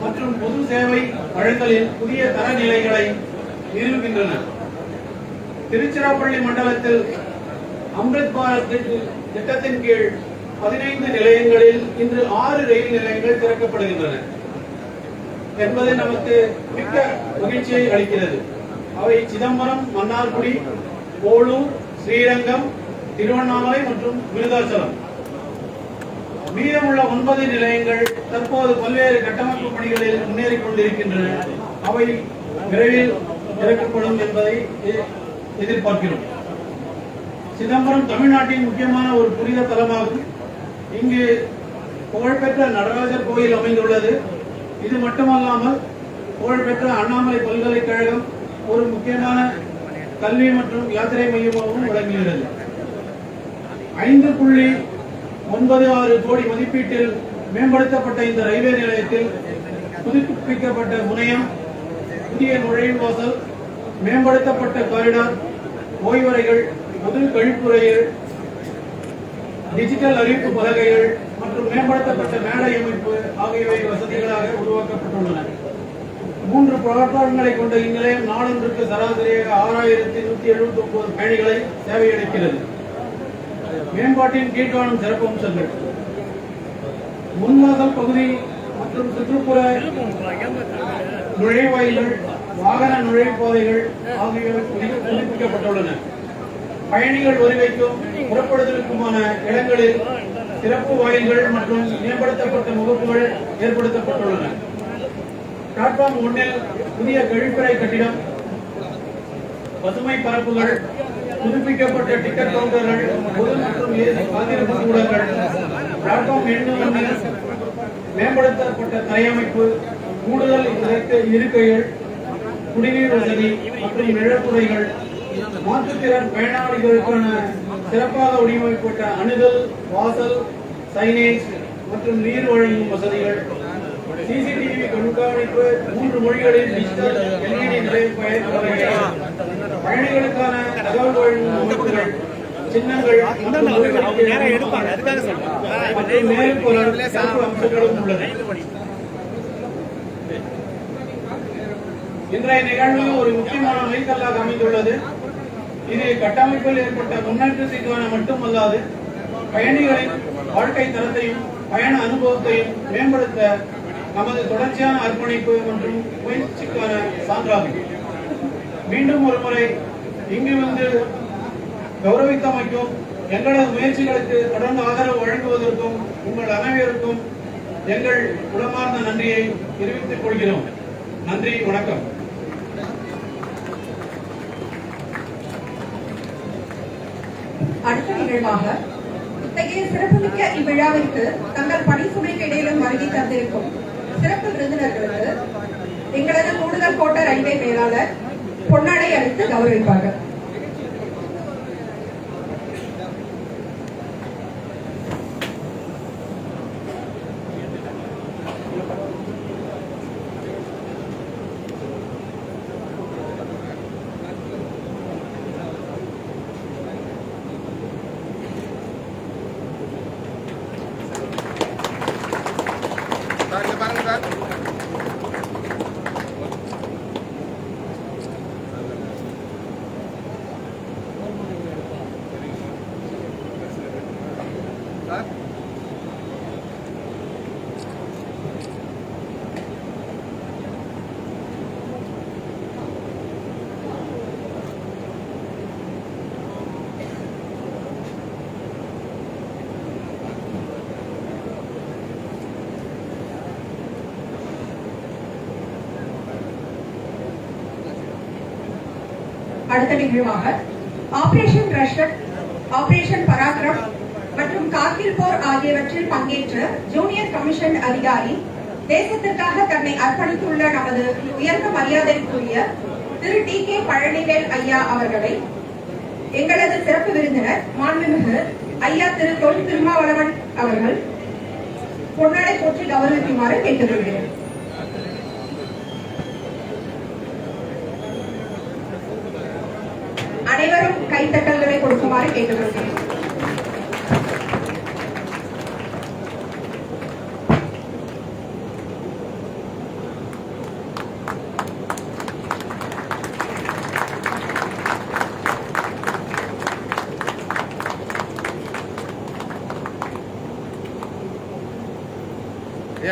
மற்றும் பொது சேவை வழங்கலில் புதிய தரநிலைகளை நிறுவுகின்றன திருச்சிராப்பள்ளி மண்டலத்தில் அம்ரித் பாரத் திட்டத்தின் கீழ் பதினைந்து நிலையங்களில் இன்று ஆறு ரயில் நிலையங்கள் திறக்கப்படுகின்றன என்பது நமக்கு மிக்க மகிழ்ச்சியை அளிக்கிறது. அவை சிதம்பரம் மன்னார்குடி போலூர் ஸ்ரீரங்கம் திருவண்ணாமலை மற்றும் விருதாச்சலம். மீதமுள்ள ஒன்பது நிலையங்கள் தற்போது பல்வேறு கட்டமைப்பு பணிகளில் முன்னேறிக் கொண்டிருக்கின்றன. அவை விரைவில் திறக்கப்படும் என்பதை எதிர்பார்க்கிறோம். சிதம்பரம் தமிழ்நாட்டின் முக்கியமான ஒரு புனித தலமாகும். இங்கு புகழ்பெற்ற நடராஜர் கோயில் அமைந்துள்ளது. இது மட்டுமல்லாமல் புகழ்பெற்ற அண்ணாமலை பல்கலைக்கழகம் ஒரு முக்கியமான கல்வி மற்றும் யாத்திரை மையமாகவும் விளங்குகிறது. ஐந்து புள்ளி ஒன்பது ஆறு கோடி மதிப்பீட்டில் மேம்படுத்தப்பட்ட இந்த ரயில்வே நிலையத்தில் புதுப்பிக்கப்பட்ட முனையம் புதிய நுழைவாசல் மேம்படுத்தப்பட்ட காரிடார் ஓய்வறைகள் பொது கழிப்புறைகள் டிஜிட்டல் அறிவிப்பு பலகைகள் மற்றும் மேம்படுத்தப்பட்ட மேடை அமைப்பு ஆகியவை வசதிகளாக உருவாக்கப்பட்டுள்ளன. மூன்று பிளாட்பார்ம்களை கொண்ட இந்நிலையம் நாளொன்றுக்கு சராசரியாக ஆறாயிரத்தி நூத்தி எழுபத்தி ஒன்பது பயணிகளை சேவையளிக்கிறது. மேம்பாட்டின் கீழ்காணும் சிறப்பு அம்சங்கள் முன்வாசல் பகுதி மற்றும் சுற்றுப்புற நுழைவாயில்கள் வாகன நுழைவுப்பாதைகள் ஆகியவை புதி- புதுப்பிக்கப்பட்டுள்ளன பயணிகள் வருகைக்கும் புறப்படுதலுக்குமான இடங்களில் சிறப்பு வாயில்கள் மற்றும் மேம்படுத்தப்பட்ட முகப்புகள் ஏற்படுத்தப்பட்டுள்ளன. பிளாட்ஃபார்ம் ஒன்றில் புதிய கழிப்பறை கட்டிடம் பசுமை பரப்புகள் புதுப்பிக்கப்பட்ட டிக்கெட் கவுண்டர்கள் பொது மற்றும் ஏசி காத்திருப்பு கூடங்கள் பிளாட்ஃபார்ம் எண்ணு மேம்படுத்தப்பட்ட தரையமைப்பு கூடுதல் இருக்கை- இருக்கைகள் குடிநீர் வசதி மற்றும் இழப்புறைகள் மாற்றுத்திறன் பயனாளிகளுக்கான சிறப்பாக வடிவமைக்கப்பட்ட அணுகல் வாசல் சைனேஜ் மற்றும் நீர் வழங்கும் வசதிகள் சிசிடிவி கண்காணிப்பு மூன்று மொழிகளில் டிஜிட்டல் எல்இடி நிலைய பயன்பாடுகள் பயணிகளுக்கான தகவல் வழங்கும் அமைப்புகள் சின்னங்கள் மற்றும் ஒலிபெருக்கி மற்றும் மேலும் பல சிறப்பு அம்சங்களும் உள்ளன இன்றைய நிகழ்வு ஒரு முக்கியமான மைல்கல்லாக அமைந்துள்ளது. இது கட்டமைப்பில் ஏற்பட்ட முன்னேற்றத்திற்கான மட்டுமல்லாது பயணிகளின் வாழ்க்கை தரத்தையும் பயண அனுபவத்தையும் மேம்படுத்த நமது தொடர்ச்சியான அர்ப்பணிப்பு மற்றும் முயற்சிக்கான சான்றாகும். மீண்டும் ஒரு முறை இங்கு வந்து கௌரவித்தமைக்கும் எங்களது முயற்சிகளுக்கு தொடர்ந்து ஆதரவு வழங்குவதற்கும் உங்கள் அனைவருக்கும் எங்கள் உளமார்ந்த நன்றியை தெரிவித்துக் கொள்கிறோம். நன்றி வணக்கம். அடுத்த நிகழ்வாக இத்தகைய சிறப்புமிக்க இவ்விழாவிற்கு தங்கள் பணி சுமைக்கு இடையிலும் வருகை தந்திருக்கும் சிறப்பு விருந்தினர்களுக்கு எங்களது கூடுதல் கோட்ட ரயில்வே மேலாளர் பொன்னாடை அளித்து கௌரவிப்பார்கள் சார் இங்க பாருங்க சார் சார் அடுத்த நிகழ்வாக ஆபரேஷன் ரஷட் ஆபரேஷன் பராக்கிரம் மற்றும் கார்கில் போர் ஆகியவற்றில் பங்கேற்ற ஜூனியர் கமிஷன் அதிகாரி தேசத்திற்காக தன்னை அர்ப்பணித்துள்ள நமது உயர்ந்த மரியாதைக்குரிய திரு டி கே பழனிவேல் ஐயா அவர்களை எங்களது சிறப்பு விருந்தினர் மாண்புமிகு ஐயா திரு தொல் திருமாவளவன் அவர்கள் பொன்னாடை போற்றி கௌரவிக்குமாறு கேட்டுக்கொள்கிறேன். அனைவரும் கைத்தட்டல்களை கொடுக்குமாறு கேட்டுக்கொள்கிறேன்.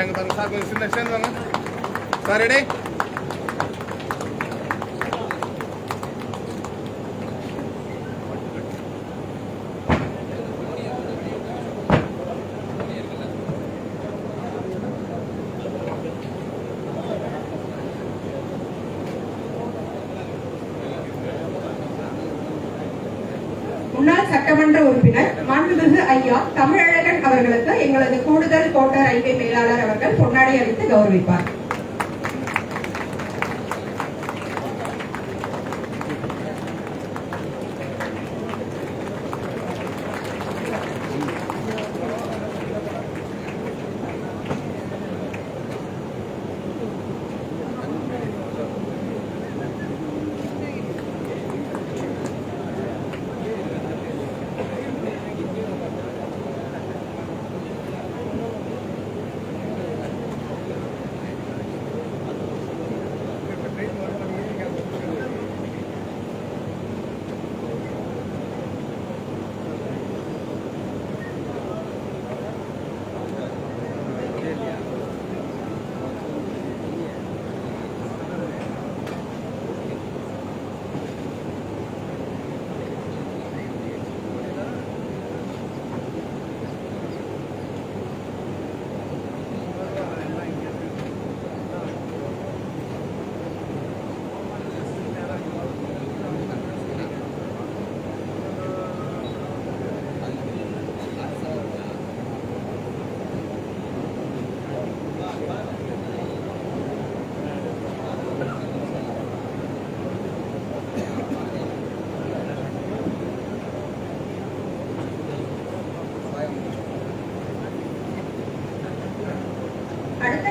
ஏ பாருங்க சார் கொஞ்சம் சின்ன சேர்ந்து வாங்க சார் ரெடி முன்னாள் சட்டமன்ற உறுப்பினர் மாண்புமிகு ஐயா தமிழ் அவர்களுக்கு எங்களது கூடுதல் கோட்ட ரயில்வே மேலாளர் அவர்கள் பொன்னாடை அளித்து கௌரவிப்பார்.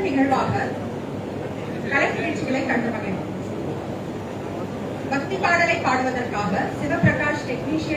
நிகழ்வாக கலை நிகழ்ச்சிகளை கண்டு மகிழ்வோம் பக்தி பாடலை பாடுவதற்காக சிவபிரகாஷ் டெக்னீஷியன்